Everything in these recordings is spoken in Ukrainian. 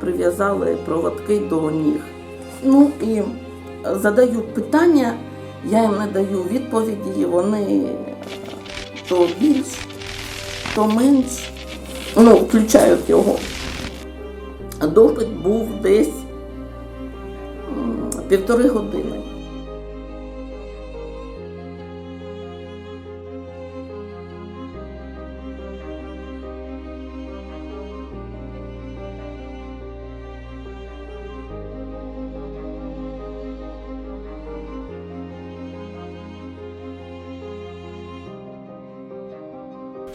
прив'язали проводки до ніг. Ну і задаю питання, я їм не даю відповіді, вони то більш, то менш, ну, включають його. Допит був десь півтори години.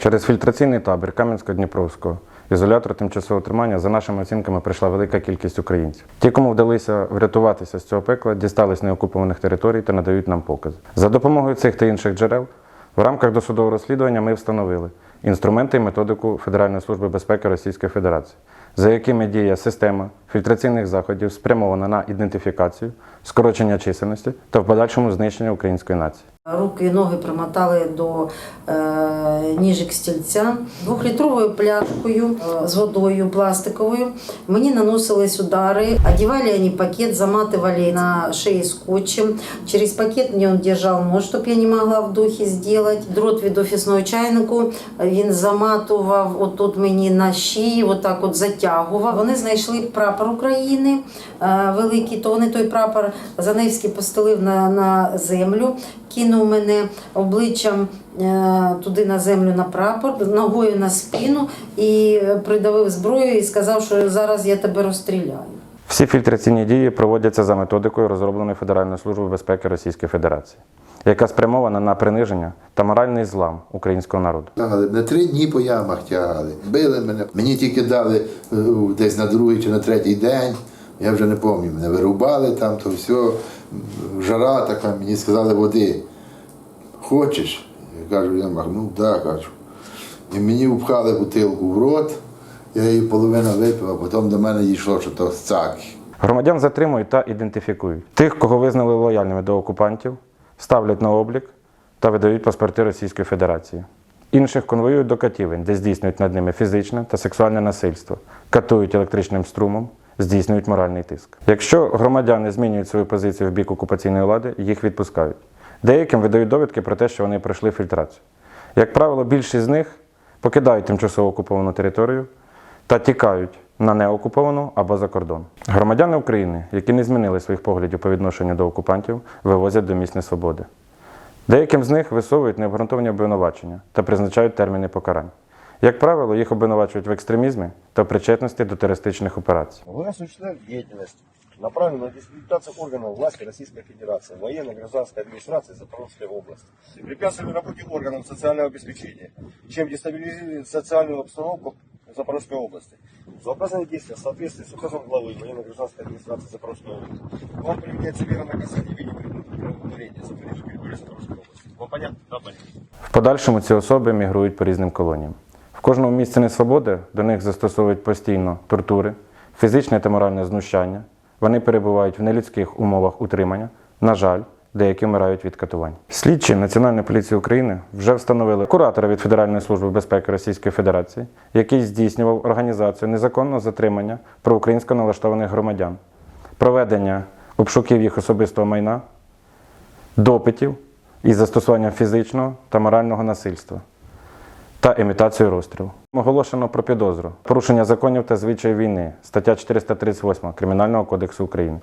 Через фільтраційний табір Кам'янсько-Дніпровського ізолятор тимчасового тримання, за нашими оцінками, прийшла велика кількість українців. Ті, кому вдалося врятуватися з цього пекла, дістались неокупованих територій та надають нам покази. За допомогою цих та інших джерел в рамках досудового розслідування ми встановили інструменти і методику Федеральної служби безпеки Російської Федерації, за якими діє система фільтраційних заходів, спрямована на ідентифікацію, скорочення чисельності та в подальшому знищення української нації. Руки і ноги примотали до е, ніжок стільця двохлітровою пляшкою е, з водою пластиковою. Мені наносились удари, одевали они пакет, заматывали на шее скотчем. Через пакет мне он держал нож, щоб я не могла в духі сделать. Дрот від офісного чайнику він заматував отут мені на шиї, отак от затягував. Вони знайшли прапор України е, великий, то вони той прапор Заневський постелив на, на землю, кинув мене обличчям е, туди на землю на прапор, ногою на спину і е, придавив зброю і сказав, що зараз я тебе розстріляю. Всі фільтраційні дії проводяться за методикою, розробленою Федеральною службою безпеки Російської Федерації, яка спрямована на приниження та моральний злам українського народу. Тягали на три дні по ямах тягали. Били мене. Мені тільки дали е, десь на другий чи на третій день. Я вже не пам'ятаю, мене вирубали там, то все. Жара така, мені сказали води. Хочеш? Я кажу, я махнув, да, кажу. І мені впхали бутилку в рот, я її половину випив, а потім до мене дійшло, що то цаки. Громадян затримують та ідентифікують. Тих, кого визнали лояльними до окупантів, ставлять на облік та видають паспорти Російської Федерації. Інших конвоюють до катівень, де здійснюють над ними фізичне та сексуальне насильство, катують електричним струмом, здійснюють моральний тиск. Якщо громадяни змінюють свою позицію в бік окупаційної влади, їх відпускають. Деяким видають довідки про те, що вони пройшли фільтрацію. Як правило, більшість з них покидають тимчасово окуповану територію та тікають на неокуповану або за кордон. Громадяни України, які не змінили своїх поглядів по відношенню до окупантів, вивозять до місць несвободи. Деяким з них висовують необґрунтовані обвинувачення та призначають терміни покарань. Як правило, їх обвинувачують в екстремізмі та причетності до терористичних операцій. Вы осуществляете деятельность, направленную на дискредитацию органов власти Российской Федерации, военно-гражданской администрации Запорожской области. Препятствовали работе органов социального обеспечения, чем дестабилизирует социальную обстановку Запорожской области. За указанные действия в соответствии с указом главы военно-гражданской администрации Запорожской области вам применяется мера наказания в виде принудительного удаления за пределы территории Запорожской области. Вам понятно? Да, понятно. В подальшому ці особи мігрують по різним колоніям. Кожному місці несвободи до них застосовують постійно тортури, фізичне та моральне знущання. Вони перебувають в нелюдських умовах утримання. На жаль, деякі вмирають від катувань. Слідчі Національної поліції України вже встановили куратора від Федеральної служби безпеки Російської Федерації, який здійснював організацію незаконного затримання проукраїнсько налаштованих громадян, проведення обшуків їх особистого майна, допитів із застосуванням фізичного та морального насильства та імітацію розстрілу. Оголошено про підозру, порушення законів та звичаїв війни, стаття 438 Кримінального кодексу України.